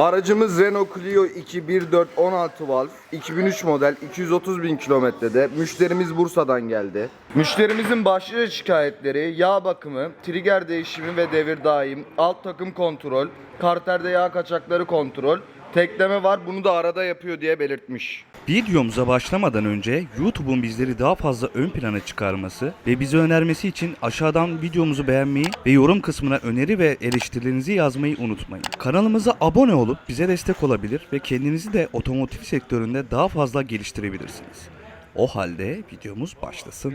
Aracımız Renault Clio 2 1.4 16 valv 2003 model 230 bin kilometrede. Müşterimiz Bursa'dan geldi. Müşterimizin başlıca şikayetleri yağ bakımı, trigger değişimi ve devir daim, alt takım kontrol, karterde yağ kaçakları kontrol, tekleme var bunu da arada yapıyor diye belirtmiş. Videomuza başlamadan önce YouTube'un bizleri daha fazla ön plana çıkarması ve bize önermesi için aşağıdan videomuzu beğenmeyi ve yorum kısmına öneri ve eleştirilerinizi yazmayı unutmayın. Kanalımıza abone olup bize destek olabilir ve kendinizi de otomotiv sektöründe daha fazla geliştirebilirsiniz. O halde videomuz başlasın.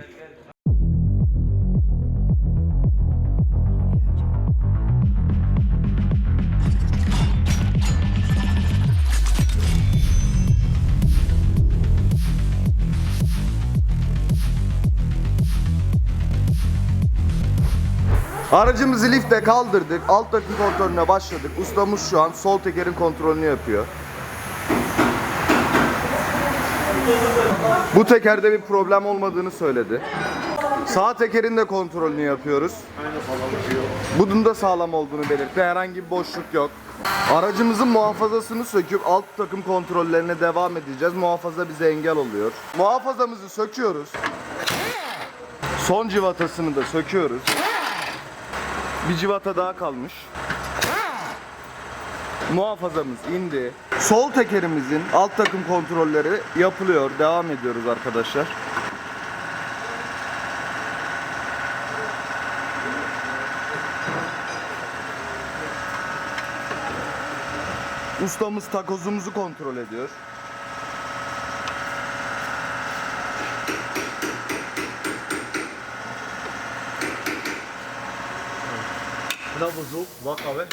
Aracımızı lifte kaldırdık. Alt takım kontrolüne başladık. Ustamız şu an sol tekerin kontrolünü yapıyor. Bu tekerde bir problem olmadığını söyledi. Sağ tekerin de kontrolünü yapıyoruz. Bunun da sağlam olduğunu belirtti. Herhangi bir boşluk yok. Aracımızın muhafazasını söküp alt takım kontrollerine devam edeceğiz. Muhafaza bize engel oluyor. Muhafazamızı söküyoruz. Son civatasını da söküyoruz. Bir civata daha kalmış. Muhafazamız indi. Sol tekerimizin alt takım kontrolleri yapılıyor. Devam ediyoruz arkadaşlar. Ustamız takozumuzu kontrol ediyor. Bozuk? Bak abi.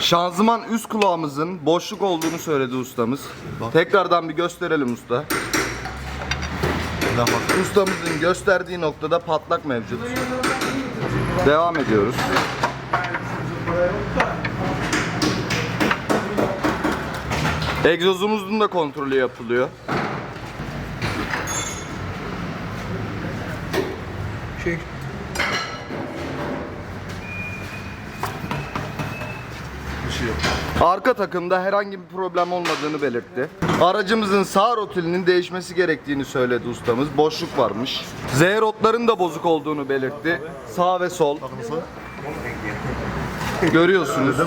Şanzıman üst kulağımızın boşluk olduğunu söyledi ustamız. Tekrardan bir gösterelim usta. Bak. Ustamızın gösterdiği noktada patlak mevcut. Devam ediyoruz. Egzozumuzun da kontrolü yapılıyor. Arka takımda herhangi bir problem olmadığını belirtti. Aracımızın sağ rotilinin değişmesi gerektiğini söyledi ustamız. Boşluk varmış. Z rotların da bozuk olduğunu belirtti. Sağ ve sol. Görüyorsunuz. Mi?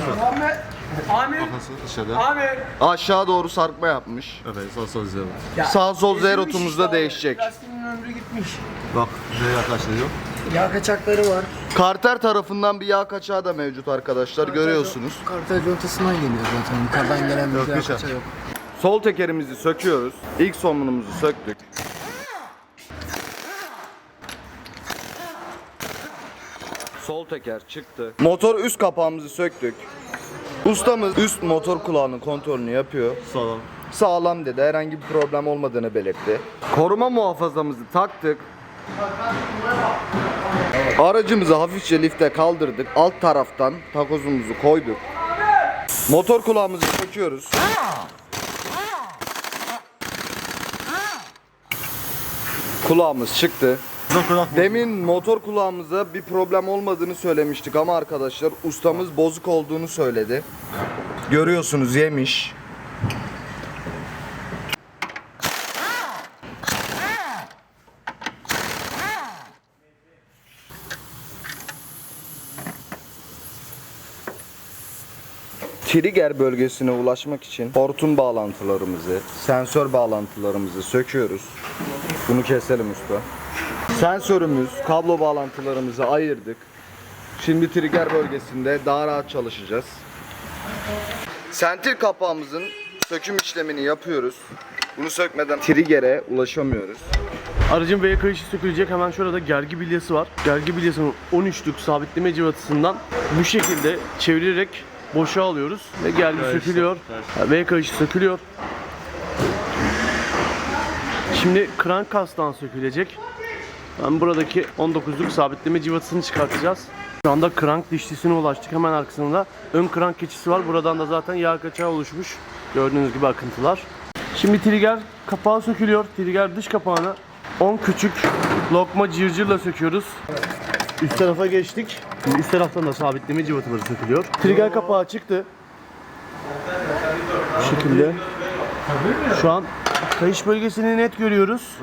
Amir, Nasıl? Dışarıda. Amir. Aşağı doğru sarkma yapmış. Evet sağ sol izle. Sağ sol Z ezilmiş rotumuzda işte değişecek. abi. Lastiğinin ömrü gitmiş. Bak ne yaklaştırıyor? Yağ kaçakları var. Karter tarafından bir yağ kaçağı da mevcut arkadaşlar. Görüyorsunuz. Kartel contasından geliyor zaten. Yukarıdan gelen bir yağ geçer. kaçağı yok. Sol tekerimizi söküyoruz. İlk somunumuzu söktük. Sol teker çıktı. Motor üst kapağımızı söktük. Ustamız üst motor kulağının kontrolünü yapıyor. Sağlam. Sağlam dedi. Herhangi bir problem olmadığını belirtti. Koruma muhafazamızı taktık. Aracımızı hafifçe lifte kaldırdık. Alt taraftan takozumuzu koyduk. Motor kulağımızı söküyoruz. Kulağımız çıktı. Demin motor kulağımıza bir problem olmadığını söylemiştik ama arkadaşlar ustamız bozuk olduğunu söyledi. Görüyorsunuz yemiş. Trigger bölgesine ulaşmak için hortum bağlantılarımızı, sensör bağlantılarımızı söküyoruz. Bunu keselim usta. Sensörümüz, kablo bağlantılarımızı ayırdık. Şimdi trigger bölgesinde daha rahat çalışacağız. Sentir kapağımızın söküm işlemini yapıyoruz. Bunu sökmeden trigger'e ulaşamıyoruz. Aracın V kayışı sökülecek. Hemen şurada gergi bilyası var. Gergi bilyasının 13'lük sabitleme civatısından bu şekilde çevirerek boşa alıyoruz ve gergi sökülüyor. V kayışı sökülüyor. Şimdi krank kastan sökülecek. Ben buradaki 19'luk sabitleme civatısını çıkartacağız. Şu anda krank dişlisine ulaştık. Hemen arkasında ön krank keçisi var. Buradan da zaten yağ kaçağı oluşmuş. Gördüğünüz gibi akıntılar. Şimdi trigger kapağı sökülüyor. Trigger dış kapağını 10 küçük lokma cırcırla söküyoruz. Üst tarafa geçtik. Şimdi üst taraftan da sabitleme cıvataları sökülüyor. Trigger kapağı çıktı. Bu şekilde. Şu an kayış bölgesini net görüyoruz.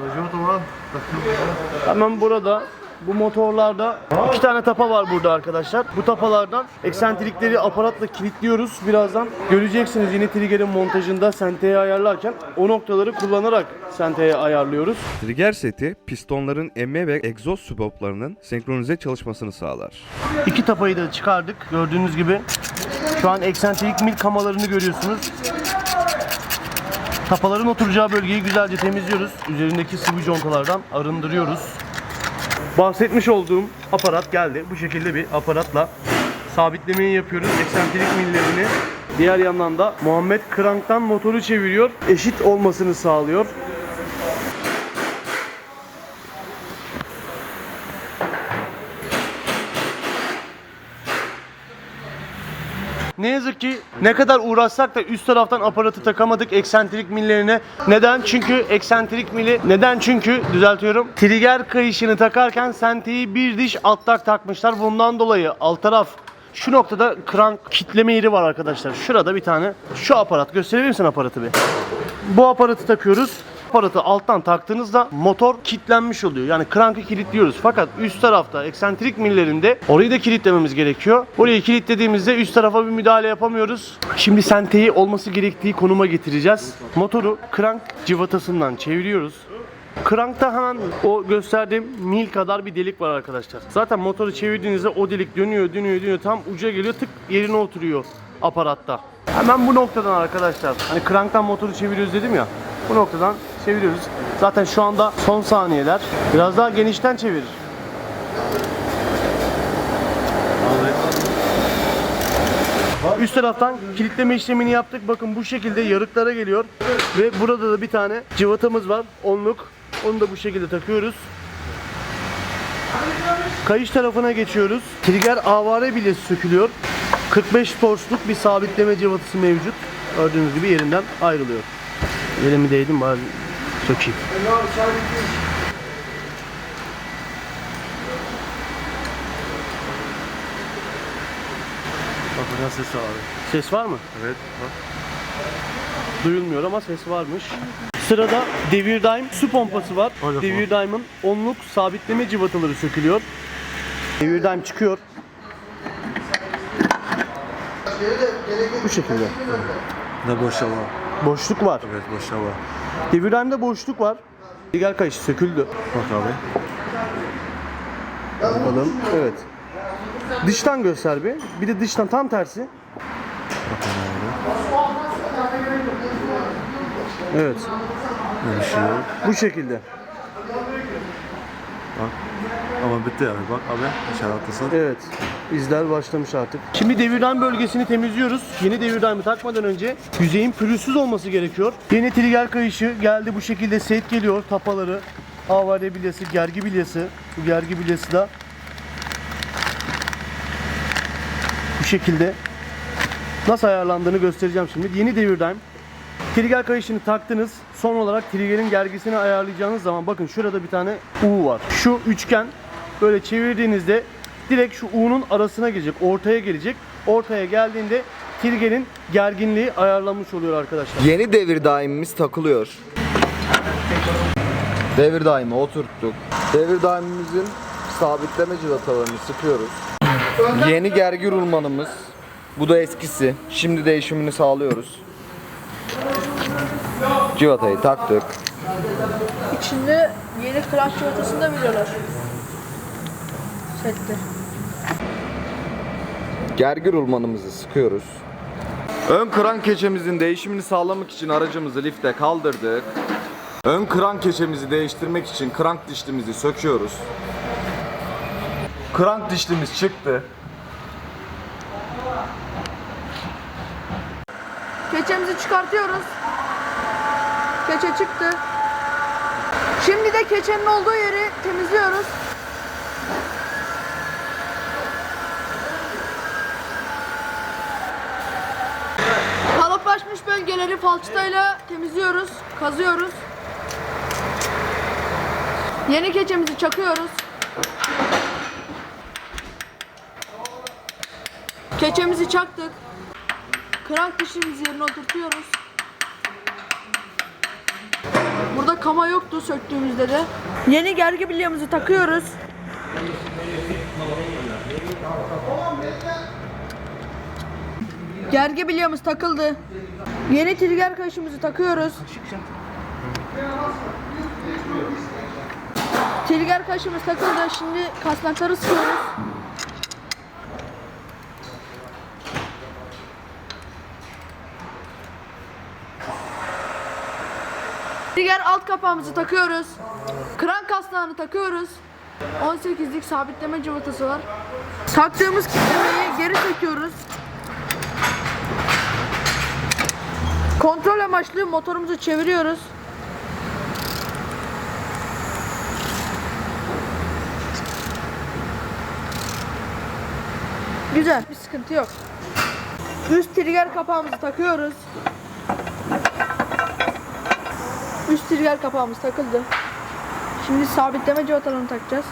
Hemen burada bu motorlarda iki tane tapa var burada arkadaşlar. Bu tapalardan eksentrikleri aparatla kilitliyoruz. Birazdan göreceksiniz yeni trigger'in montajında senteye ayarlarken o noktaları kullanarak senteye ayarlıyoruz. Trigger seti pistonların emme ve egzoz süboplarının senkronize çalışmasını sağlar. İki tapayı da çıkardık. Gördüğünüz gibi şu an eksentrik mil kamalarını görüyorsunuz. Tapaların oturacağı bölgeyi güzelce temizliyoruz. Üzerindeki sıvı contalardan arındırıyoruz. Bahsetmiş olduğum aparat geldi. Bu şekilde bir aparatla sabitlemeyi yapıyoruz. Eksentrik millerini. Diğer yandan da Muhammed kranktan motoru çeviriyor. Eşit olmasını sağlıyor. Ne yazık ki ne kadar uğraşsak da üst taraftan aparatı takamadık eksentrik millerine. Neden? Çünkü eksentrik mili neden? Çünkü düzeltiyorum. Trigger kayışını takarken senteyi bir diş altlak takmışlar. Bundan dolayı alt taraf şu noktada krank kitleme yeri var arkadaşlar. Şurada bir tane şu aparat gösterebilir misin aparatı bir? Bu aparatı takıyoruz. Aparatı alttan taktığınızda motor kilitlenmiş oluyor. Yani krankı kilitliyoruz. Fakat üst tarafta eksentrik millerinde orayı da kilitlememiz gerekiyor. Orayı kilitlediğimizde üst tarafa bir müdahale yapamıyoruz. Şimdi senteyi olması gerektiği konuma getireceğiz. Motoru krank civatasından çeviriyoruz. Krankta hemen o gösterdiğim mil kadar bir delik var arkadaşlar. Zaten motoru çevirdiğinizde o delik dönüyor, dönüyor, dönüyor. Tam uca geliyor tık yerine oturuyor aparatta. Hemen bu noktadan arkadaşlar. Hani kranktan motoru çeviriyoruz dedim ya. Bu noktadan çeviriyoruz. Zaten şu anda son saniyeler. Biraz daha genişten çevirir. Üst taraftan kilitleme işlemini yaptık. Bakın bu şekilde yarıklara geliyor. Ve burada da bir tane cıvatamız var. Onluk. Onu da bu şekilde takıyoruz. Kayış tarafına geçiyoruz. Trigger avare bile sökülüyor. 45 torsluk bir sabitleme cıvatası mevcut. Gördüğünüz gibi yerinden ayrılıyor. Elimi değdim bari sökeyim. Bak buradan ses var abi. Ses var mı? Evet. Bak. Duyulmuyor ama ses varmış. Sırada devir daim su pompası var. Hadi Devir daimin onluk sabitleme cıvataları sökülüyor. Devir daim çıkıyor. Bu şekilde. Ne boş hava. Boşluk var. Evet boş hava. Devir daimde boşluk var. Trigger kayışı söküldü. Bak abi. Bakalım. Evet. Dıştan göster bir. Bir de dıştan tam tersi. Evet. Bir şey yok. Bu şekilde. Ama bitti yani. Bak abi. Aşağı atlasın. Evet. İzler başlamış artık. Şimdi devirden bölgesini temizliyoruz. Yeni devirdanı takmadan önce yüzeyin pürüzsüz olması gerekiyor. Yeni trigger kayışı geldi bu şekilde set geliyor. Tapaları, havale bilyası, gergi bilyası. Bu gergi bilyası da bu şekilde nasıl ayarlandığını göstereceğim şimdi. Yeni devirden Trigger kayışını taktınız. Son olarak triggerin gergisini ayarlayacağınız zaman bakın şurada bir tane U var. Şu üçgen böyle çevirdiğinizde direkt şu U'nun arasına gelecek, ortaya gelecek. Ortaya geldiğinde triggerin gerginliği ayarlanmış oluyor arkadaşlar. Yeni devir daimimiz takılıyor. Devir daimi oturttuk. Devir daimimizin sabitleme civatalarını sıkıyoruz. Yeni gergi rulmanımız. Bu da eskisi. Şimdi değişimini sağlıyoruz. Civatayı taktık. İçinde yeni krank çikolatasını da biliyorlar. Sette. Gergi rulmanımızı sıkıyoruz. Ön kran keçemizin değişimini sağlamak için aracımızı lifte kaldırdık. Ön kran keçemizi değiştirmek için krank dişlimizi söküyoruz. Krank dişlimiz çıktı. Keçemizi çıkartıyoruz. Keçe çıktı. Şimdi de keçenin olduğu yeri temizliyoruz. Kalıplaşmış bölgeleri falçatayla temizliyoruz, kazıyoruz. Yeni keçemizi çakıyoruz. Keçemizi çaktık. krank dişimizi yerine oturtuyoruz. Burada kama yoktu söktüğümüzde de. Yeni gergi bilyamızı takıyoruz. Gergi bilyamız takıldı. Yeni trigger kaşımızı takıyoruz. Trigger kaşımız takıldı. Şimdi kasnakları sıkıyoruz. Trigger alt kapağımızı takıyoruz. Kran kasnağını takıyoruz. 18'lik sabitleme cıvatası var. Taktığımız kitlemeyi geri çekiyoruz. Kontrol amaçlı motorumuzu çeviriyoruz. Güzel, bir sıkıntı yok. Üst trigger kapağımızı takıyoruz. Üst trigger kapağımız takıldı. Şimdi sabitleme civatalarını takacağız.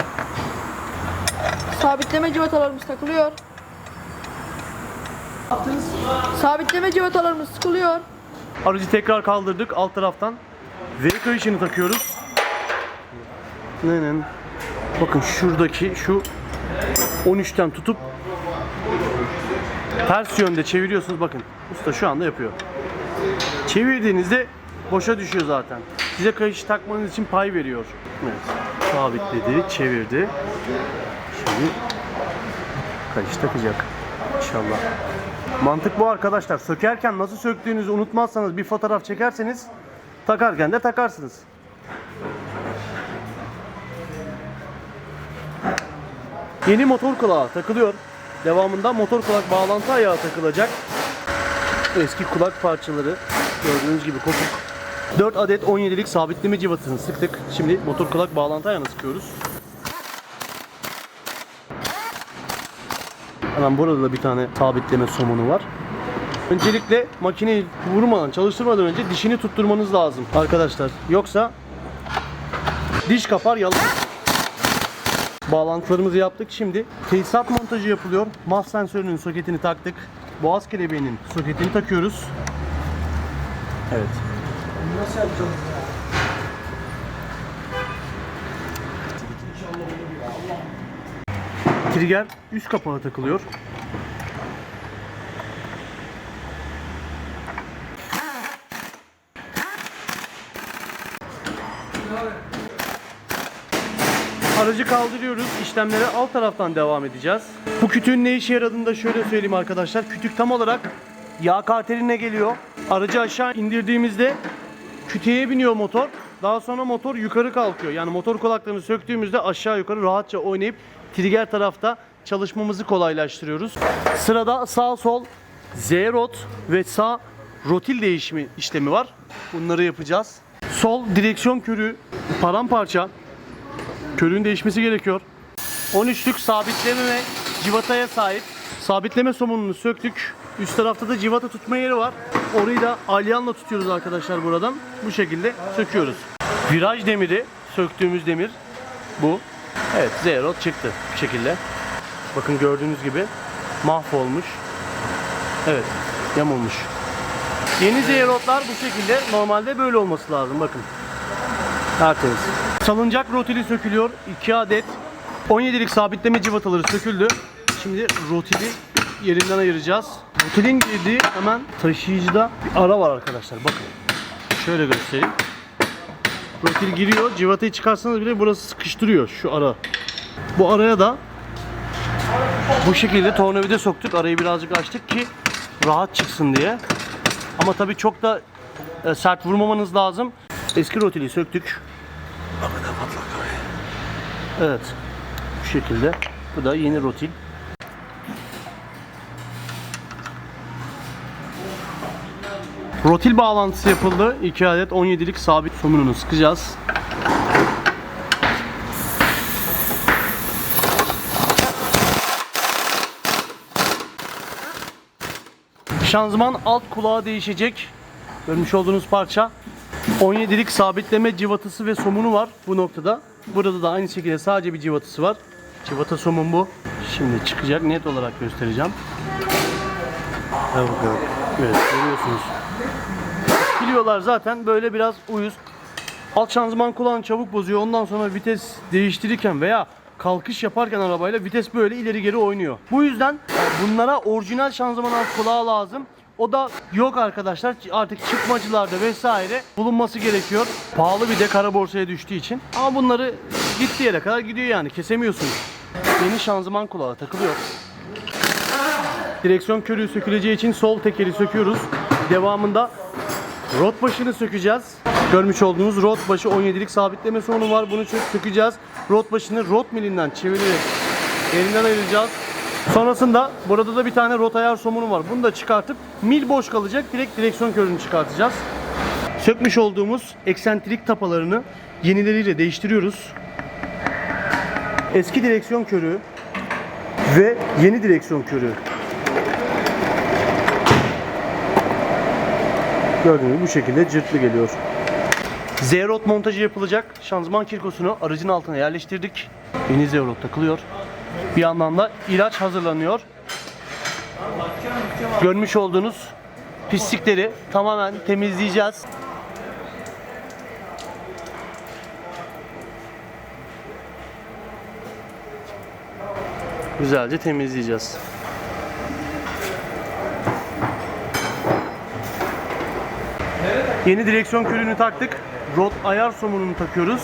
Sabitleme civatalarımız takılıyor. Sabitleme civatalarımız sıkılıyor. Aracı tekrar kaldırdık alt taraftan. V kayışını takıyoruz. Nenen. Bakın şuradaki şu 13'ten tutup ters yönde çeviriyorsunuz bakın. Usta şu anda yapıyor. Çevirdiğinizde boşa düşüyor zaten. Size kayışı takmanız için pay veriyor. Evet. Sabitledi, çevirdi. Şimdi kayış takacak. İnşallah. Mantık bu arkadaşlar. Sökerken nasıl söktüğünüzü unutmazsanız bir fotoğraf çekerseniz takarken de takarsınız. Yeni motor kulağı takılıyor. Devamında motor kulak bağlantı ayağı takılacak. Eski kulak parçaları gördüğünüz gibi kopuk. 4 adet 17'lik sabitleme civatını sıktık. Şimdi motor kulak bağlantı ayağını sıkıyoruz. Hemen burada da bir tane sabitleme somunu var. Öncelikle makineyi vurmadan, çalıştırmadan önce dişini tutturmanız lazım arkadaşlar. Yoksa diş kapar yalan. Bağlantılarımızı yaptık. Şimdi tesisat montajı yapılıyor. MAS sensörünün soketini taktık. Boğaz kelebeğinin soketini takıyoruz. Evet. Trigger üst kapağı takılıyor. Aracı kaldırıyoruz. İşlemlere alt taraftan devam edeceğiz. Bu kütüğün ne işe yaradığını da şöyle söyleyeyim arkadaşlar. Kütük tam olarak yağ katerine geliyor. Aracı aşağı indirdiğimizde kütüğe biniyor motor. Daha sonra motor yukarı kalkıyor. Yani motor kulaklarını söktüğümüzde aşağı yukarı rahatça oynayıp trigger tarafta çalışmamızı kolaylaştırıyoruz. Sırada sağ sol Z-rot ve sağ rotil değişimi işlemi var. Bunları yapacağız. Sol direksiyon körü paramparça. Körüğün değişmesi gerekiyor. 13'lük sabitleme ve civataya sahip. Sabitleme somununu söktük. Üst tarafta da civata tutma yeri var. Orayı da alyanla tutuyoruz arkadaşlar buradan. Bu şekilde söküyoruz. Viraj demiri, söktüğümüz demir bu. Evet, zero çıktı bu şekilde. Bakın gördüğünüz gibi mahvolmuş. Evet, yamulmuş. Yeni zeyrotlar bu şekilde. Normalde böyle olması lazım. Bakın. Tertemiz. Salıncak rotili sökülüyor. 2 adet 17'lik sabitleme civataları söküldü. Şimdi rotili yerinden ayıracağız. Rotilin girdiği hemen taşıyıcıda bir ara var arkadaşlar. Bakın. Şöyle göstereyim. Rotil giriyor. Civatayı çıkarsanız bile burası sıkıştırıyor şu ara. Bu araya da bu şekilde tornavida soktuk. Arayı birazcık açtık ki rahat çıksın diye. Ama tabii çok da e, sert vurmamanız lazım. Eski rotili söktük. Evet. Bu şekilde. Bu da yeni rotil. Rotil bağlantısı yapıldı. 2 adet 17'lik sabit somununu sıkacağız. Şanzıman alt kulağı değişecek. Görmüş olduğunuz parça. 17'lik sabitleme civatası ve somunu var bu noktada. Burada da aynı şekilde sadece bir civatası var. Civata somun bu. Şimdi çıkacak net olarak göstereceğim. Bakalım. Evet görüyorsunuz. Biliyorlar zaten böyle biraz uyuz. Alt şanzıman kulağını çabuk bozuyor. Ondan sonra vites değiştirirken veya kalkış yaparken arabayla vites böyle ileri geri oynuyor. Bu yüzden e, bunlara orijinal şanzıman alt kulağı lazım. O da yok arkadaşlar. Artık çıkmacılarda vesaire bulunması gerekiyor. Pahalı bir de kara borsaya düştüğü için. Ama bunları gittiği yere kadar gidiyor yani. Kesemiyorsunuz. Yeni şanzıman kulağı takılıyor. Direksiyon körüğü söküleceği için sol tekeri söküyoruz. Devamında rot başını sökeceğiz. Görmüş olduğunuz rot başı 17'lik sabitleme sorunu var. Bunu sökeceğiz. Rot başını rot milinden çevirerek elinden ayıracağız. Sonrasında burada da bir tane rot ayar somunu var. Bunu da çıkartıp mil boş kalacak. Direkt direksiyon körünü çıkartacağız. Sökmüş olduğumuz eksentrik tapalarını yenileriyle değiştiriyoruz. Eski direksiyon körüğü ve yeni direksiyon körüğü. Gördüğünüz bu şekilde cırtlı geliyor. Z-Rod montajı yapılacak. Şanzıman kirkosunu aracın altına yerleştirdik. Yeni Z-Rod takılıyor. Bir yandan da ilaç hazırlanıyor. Görmüş olduğunuz pislikleri tamamen temizleyeceğiz. Güzelce temizleyeceğiz. Yeni direksiyon külünü taktık. Rot ayar somununu takıyoruz.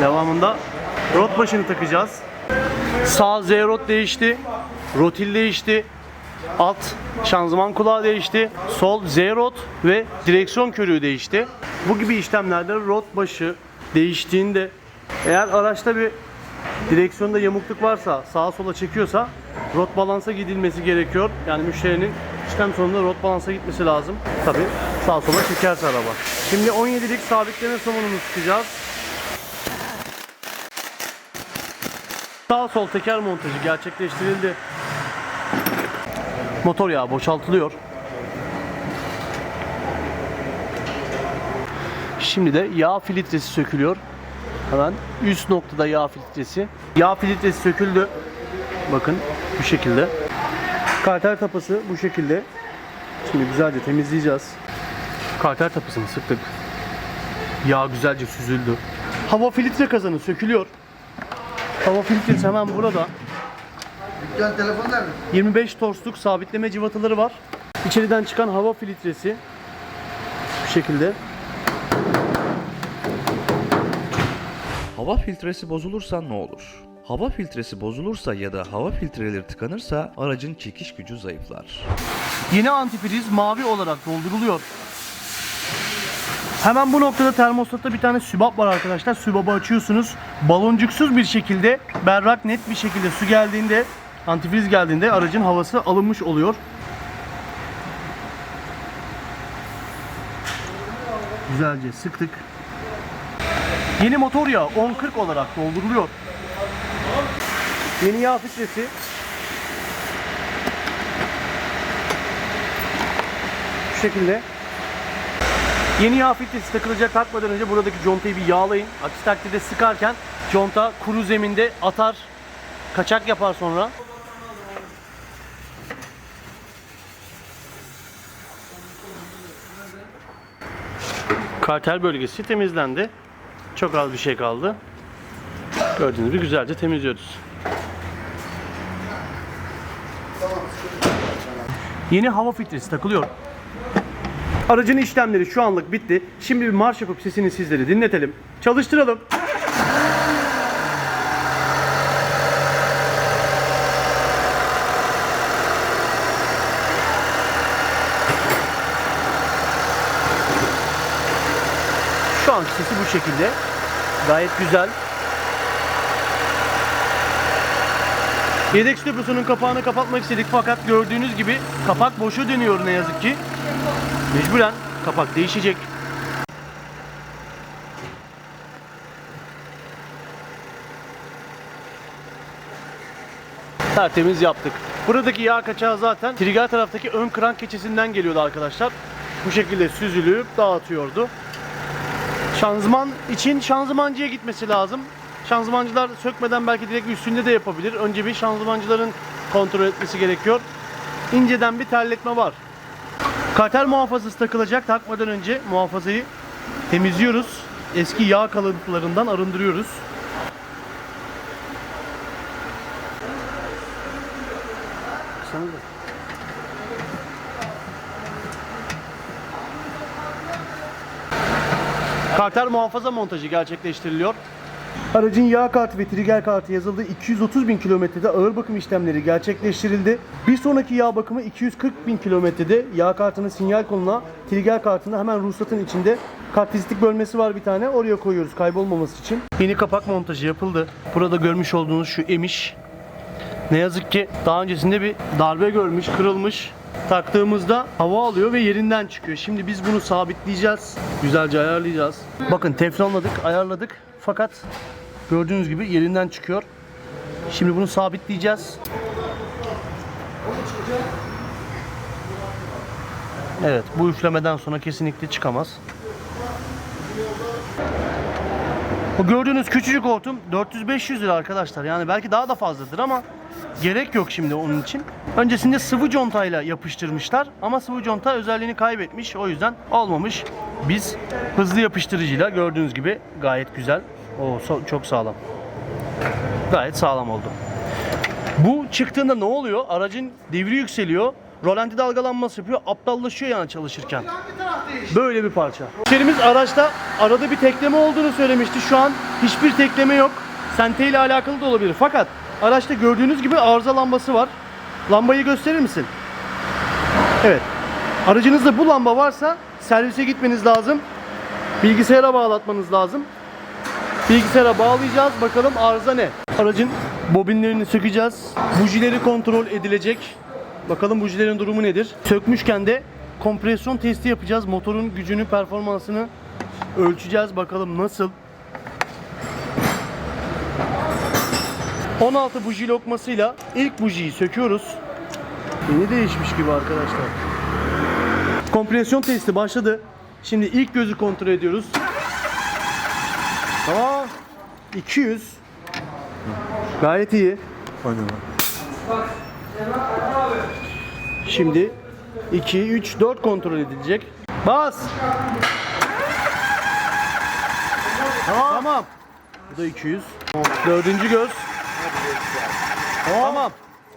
Devamında rot başını takacağız. Sağ Z rot değişti. Rotil değişti. Alt şanzıman kulağı değişti. Sol Z rot ve direksiyon körüğü değişti. Bu gibi işlemlerde rot başı değiştiğinde eğer araçta bir direksiyonda yamukluk varsa sağa sola çekiyorsa rot balansa gidilmesi gerekiyor. Yani müşterinin işlem sonunda rot balansa gitmesi lazım. Tabi sağa sola çekerse araba. Şimdi 17'lik sabitleme somununu sıkacağız. Sağ sol teker montajı gerçekleştirildi. Motor yağı boşaltılıyor. Şimdi de yağ filtresi sökülüyor. Hemen üst noktada yağ filtresi. Yağ filtresi söküldü. Bakın bu şekilde. Karter tapası bu şekilde. Şimdi güzelce temizleyeceğiz. Karter tapasını sıktık. Yağ güzelce süzüldü. Hava filtre kazanı sökülüyor. Hava filtresi hemen burada. 25 torsluk sabitleme civataları var. İçeriden çıkan hava filtresi bu şekilde. Hava filtresi bozulursa ne olur? Hava filtresi bozulursa ya da hava filtreleri tıkanırsa aracın çekiş gücü zayıflar. Yeni antifriz mavi olarak dolduruluyor. Hemen bu noktada termostatta bir tane sübap var arkadaşlar. Sübabı açıyorsunuz. Baloncuksuz bir şekilde berrak net bir şekilde su geldiğinde antifriz geldiğinde aracın havası alınmış oluyor. Güzelce sıktık. Yeni motor yağı 1040 olarak dolduruluyor. Yeni yağ filtresi şu şekilde. Yeni yağ filtresi takılacak takmadan önce buradaki contayı bir yağlayın. Aksi takdirde sıkarken conta kuru zeminde atar, kaçak yapar sonra. Kartel bölgesi temizlendi. Çok az bir şey kaldı. Gördüğünüz gibi güzelce temizliyoruz. Yeni hava filtresi takılıyor. Aracın işlemleri şu anlık bitti. Şimdi bir marş yapıp sesini sizlere dinletelim. Çalıştıralım. Şu anki sesi bu şekilde. Gayet güzel. Yedek stüdyosunun kapağını kapatmak istedik fakat gördüğünüz gibi kapak boşu dönüyor ne yazık ki. Mecburen kapak değişecek. Tertemiz yaptık. Buradaki yağ kaçağı zaten trigger taraftaki ön krank keçesinden geliyordu arkadaşlar. Bu şekilde süzülüp dağıtıyordu. Şanzıman için şanzımancıya gitmesi lazım. Şanzımancılar sökmeden belki direkt üstünde de yapabilir. Önce bir şanzımancıların kontrol etmesi gerekiyor. inceden bir terletme var. Karter muhafazası takılacak. Takmadan önce muhafazayı temizliyoruz. Eski yağ kalıntılarından arındırıyoruz. Karter muhafaza montajı gerçekleştiriliyor. Aracın yağ kartı ve trigger kartı yazıldı. 230 bin kilometrede ağır bakım işlemleri gerçekleştirildi. Bir sonraki yağ bakımı 240 bin kilometrede yağ kartının sinyal koluna, trigger kartına hemen ruhsatın içinde kartvizitlik bölmesi var bir tane. Oraya koyuyoruz kaybolmaması için. Yeni kapak montajı yapıldı. Burada görmüş olduğunuz şu emiş. Ne yazık ki daha öncesinde bir darbe görmüş, kırılmış. Taktığımızda hava alıyor ve yerinden çıkıyor. Şimdi biz bunu sabitleyeceğiz. Güzelce ayarlayacağız. Bakın teflonladık, ayarladık. Fakat gördüğünüz gibi yerinden çıkıyor. Şimdi bunu sabitleyeceğiz. Evet, bu üflemeden sonra kesinlikle çıkamaz. O gördüğünüz küçücük hortum 400-500 lira arkadaşlar. Yani belki daha da fazladır ama gerek yok şimdi onun için. Öncesinde sıvı contayla yapıştırmışlar ama sıvı conta özelliğini kaybetmiş. O yüzden olmamış. Biz hızlı yapıştırıcıyla gördüğünüz gibi gayet güzel. O çok sağlam. Gayet sağlam oldu. Bu çıktığında ne oluyor? Aracın devri yükseliyor. Rolanti dalgalanması yapıyor. Aptallaşıyor yani çalışırken. Böyle bir parça. Müşterimiz araçta arada bir tekleme olduğunu söylemişti. Şu an hiçbir tekleme yok. Sente ile alakalı da olabilir. Fakat araçta gördüğünüz gibi arıza lambası var. Lambayı gösterir misin? Evet. Aracınızda bu lamba varsa servise gitmeniz lazım. Bilgisayara bağlatmanız lazım. Bilgisayara bağlayacağız. Bakalım arıza ne? Aracın bobinlerini sökeceğiz. Bujileri kontrol edilecek. Bakalım bujilerin durumu nedir? Sökmüşken de kompresyon testi yapacağız. Motorun gücünü, performansını ölçeceğiz. Bakalım nasıl? 16 buji lokmasıyla ilk bujiyi söküyoruz. Yeni değişmiş gibi arkadaşlar. Kompresyon testi başladı. Şimdi ilk gözü kontrol ediyoruz. Tamam. 200. Gayet iyi. Oynama. Şimdi 2, 3, 4 kontrol edilecek. Bas. Tamam. Tamam. Bu da 200. Dördüncü göz. Tamam.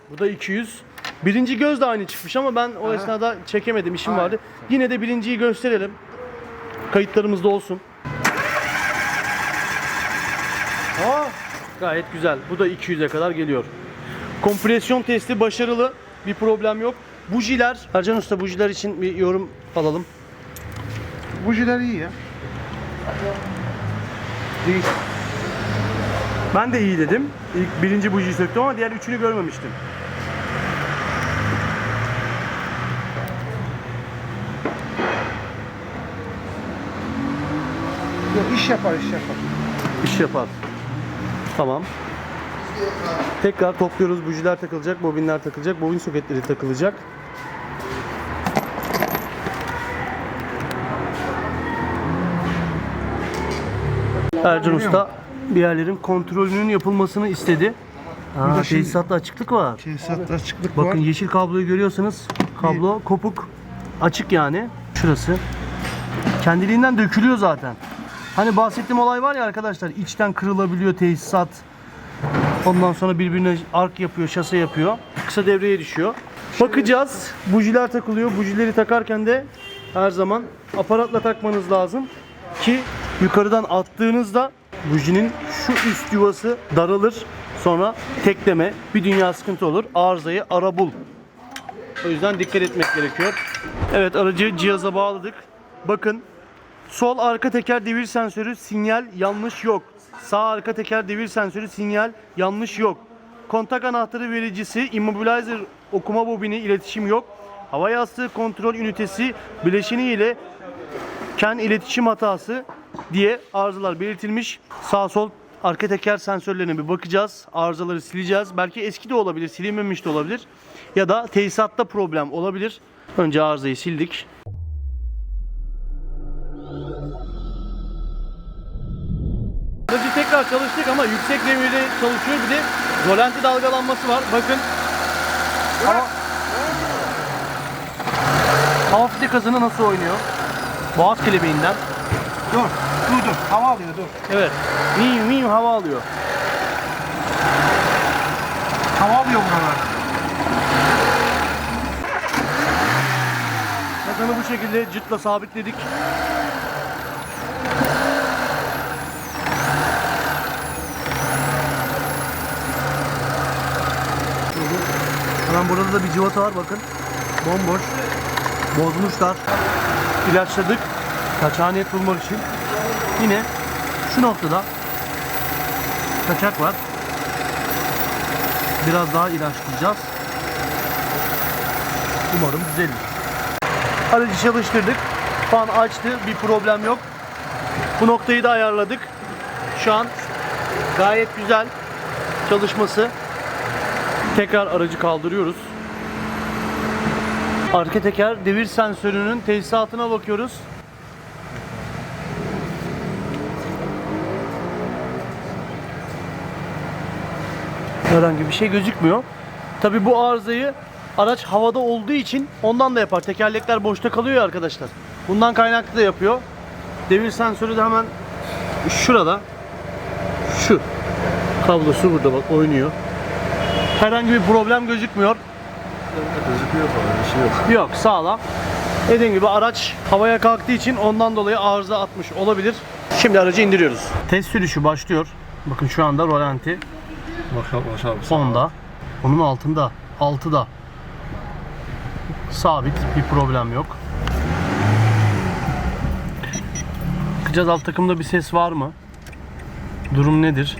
Bu da 200. Birinci göz de aynı çıkmış ama ben o esnada çekemedim işim vardı. Yine de birinciyi gösterelim. Kayıtlarımızda olsun. Aa, gayet güzel. Bu da 200'e kadar geliyor. Kompresyon testi başarılı. Bir problem yok. Bujiler, Ercan Usta bujiler için bir yorum alalım. Bujiler iyi ya. Değil. Ben de iyi dedim. İlk birinci bujiyi söktüm ama diğer üçünü görmemiştim. Yok iş yapar iş yapar. İş yapar. Tamam. Tekrar topluyoruz. Bujiler takılacak, bobinler takılacak, bobin soketleri takılacak. Ercan Usta bir yerlerin kontrolünün yapılmasını istedi. Aa, Burada şimdi- tesisatta açıklık var. Tesisatta açıklık Bakın var. yeşil kabloyu görüyorsanız kablo kopuk açık yani şurası. Kendiliğinden dökülüyor zaten. Hani bahsettiğim olay var ya arkadaşlar içten kırılabiliyor tesisat. Ondan sonra birbirine ark yapıyor, şase yapıyor. Kısa devreye düşüyor. Bakacağız. Bujiler takılıyor. Bujileri takarken de her zaman aparatla takmanız lazım ki yukarıdan attığınızda bujinin şu üst yuvası daralır. Sonra tekleme bir dünya sıkıntı olur. Arızayı ara bul. O yüzden dikkat etmek gerekiyor. Evet aracı cihaza bağladık. Bakın sol arka teker devir sensörü sinyal yanlış yok. Sağ arka teker devir sensörü sinyal yanlış yok. Kontak anahtarı vericisi, immobilizer okuma bobini iletişim yok. Hava yastığı kontrol ünitesi bileşeni ile ken iletişim hatası diye arızalar belirtilmiş. Sağ sol arka teker sensörlerine bir bakacağız. Arızaları sileceğiz. Belki eski de olabilir, silinmemiş de olabilir. Ya da tesisatta problem olabilir. Önce arızayı sildik. Aracı tekrar çalıştık ama yüksek devirde çalışıyor. Bir de rolanti dalgalanması var. Bakın. Hava, Hava fide kazını nasıl oynuyor? Boğaz kelebeğinden. Dur. Dur dur. Hava alıyor dur. Evet. Miyim miyim hava alıyor. Hava alıyor buralar. Kazanı bu şekilde cıtla sabitledik. Hemen burada da bir civata var bakın. Bomboş. Bozmuşlar. İlaçladık. Kaçağı net bulmak için. Yine şu noktada kaçak var. Biraz daha ilaçlayacağız. Umarım düzelir. Aracı çalıştırdık. Fan açtı. Bir problem yok. Bu noktayı da ayarladık. Şu an gayet güzel çalışması. Tekrar aracı kaldırıyoruz. Arka teker devir sensörünün tesisatına bakıyoruz. Herhangi bir şey gözükmüyor. Tabi bu arızayı araç havada olduğu için ondan da yapar. Tekerlekler boşta kalıyor ya arkadaşlar. Bundan kaynaklı da yapıyor. Devir sensörü de hemen şurada. Şu. Kablosu burada bak oynuyor. Herhangi bir problem gözükmüyor. Gözüküyor falan bir şey yok. Yok sağlam. Dediğim gibi araç havaya kalktığı için ondan dolayı arıza atmış olabilir. Şimdi aracı indiriyoruz. Test sürüşü başlıyor. Bakın şu anda rolanti Bak abi. sonda. Onun altında. Altıda. Sabit. Bir problem yok. Bakacağız alt takımda bir ses var mı? Durum nedir?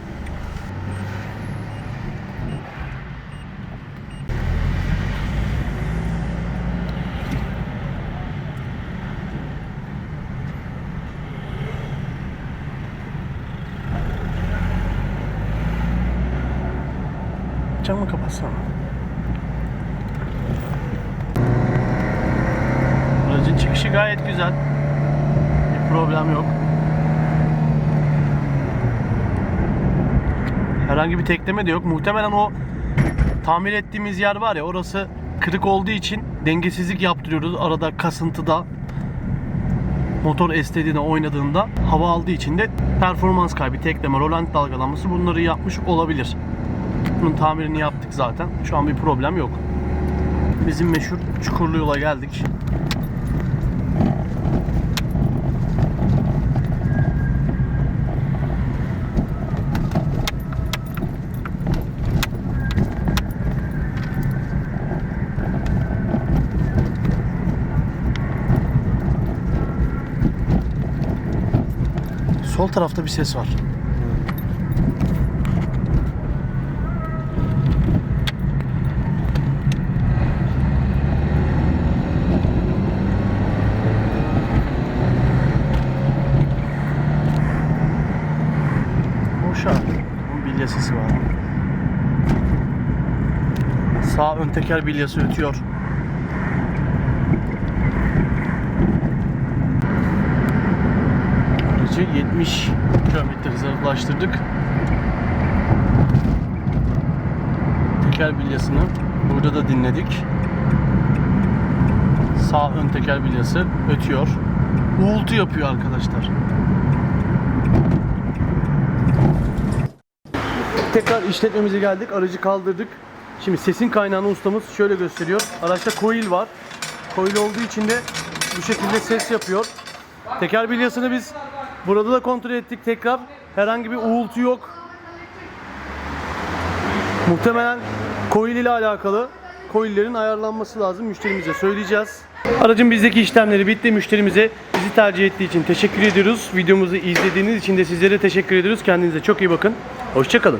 Camı kapatsana. Aracın çıkışı gayet güzel. Bir problem yok. Herhangi bir tekleme de yok. Muhtemelen o tamir ettiğimiz yer var ya orası kırık olduğu için dengesizlik yaptırıyoruz. Arada kasıntıda motor estediğinde oynadığında hava aldığı için de performans kaybı, tekleme, rolant dalgalanması bunları yapmış olabilir. Bunun tamirini yaptık zaten. Şu an bir problem yok. Bizim meşhur Çukurlu yola geldik. Sol tarafta bir ses var. Boşa. Bunun bilyasısı var. Sağ ön teker bilyası ötüyor. Aracı 70 km hıza ulaştırdık. Teker bilyasını burada da dinledik. Sağ ön teker bilyası ötüyor. Uğultu yapıyor arkadaşlar. Tekrar işletmemize geldik. Aracı kaldırdık. Şimdi sesin kaynağını ustamız şöyle gösteriyor. Araçta coil var. Coil olduğu için de bu şekilde ses yapıyor. Teker bilyasını biz burada da kontrol ettik tekrar. Herhangi bir uğultu yok. Muhtemelen coil ile alakalı coillerin ayarlanması lazım. Müşterimize söyleyeceğiz. Aracın bizdeki işlemleri bitti. Müşterimize bizi tercih ettiği için teşekkür ediyoruz. Videomuzu izlediğiniz için de sizlere teşekkür ediyoruz. Kendinize çok iyi bakın. Hoşçakalın.